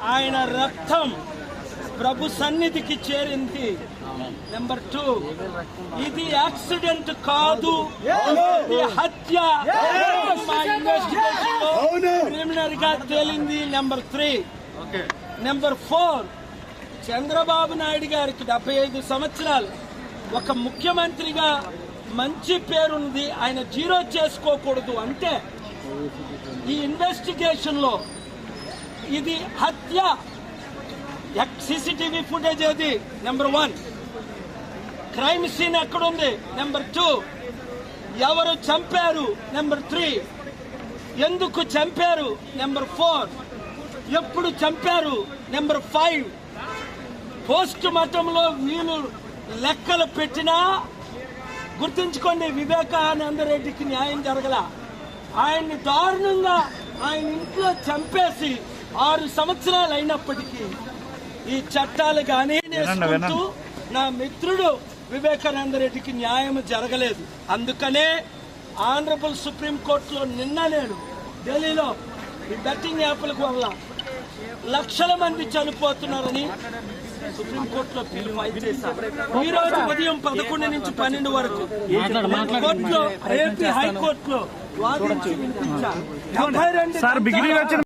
ఆయన రక్తం ప్రభు సన్నిధికి చేరింది. నెంబర్ టూ ఇది యాక్సిడెంట్ కాదు. హత్య మా ఇన్వెస్టిగేషన్లో ప్రిలిమినరీ గా తేలింది. Number three number four Chandrababu Naidu గారికి డెబ్బై ఐదు సంవత్సరాలు. ఒక ముఖ్యమంత్రిగా మంచి పేరుంది. ఆయన జీరో చేసుకోకూడదు. అంటే ఈ ఇన్వెస్టిగేషన్లో ఇది హత్య. సీసీటీవీ ఫుటేజ్ అది నెంబర్ వన్. క్రైమ్ సీన్ ఎక్కడుంది? Number two. ఎవరు చంపారు? Number three. ఎందుకు చంపారు? Number four. ఎప్పుడు చంపారు? Number five. పోస్ట్ మార్టంలో వీళ్ళు లెక్కలు పెట్టినా గుర్తుంచుకోండి వివేకానంద రెడ్డికి న్యాయం జరగల. ఆయన్ని దారుణంగా ఆయన ఇంట్లో చంపేసి ఆరు సంవత్సరాలు అయినప్పటికీ ఈ చట్టాలు కానీ నేర్చుకుంటూ నా మిత్రుడు వివేకానంద రెడ్డికి న్యాయం జరగలేదు. అందుకనే ఆనరబుల్ సుప్రీం కోర్టులో నిన్న నేను ఢిల్లీలో ఈ బెట్టింగ్ యాప్ల వల్ల లక్షల మంది చనిపోతున్నారని సుప్రీంకోర్టులో ఫైల్ చేశారు ఈ రోజు ఉదయం పదకొండు నుంచి పన్నెండు వరకు కోర్టులో ఏపీ హైకోర్టులో వాదించి వినిపించారు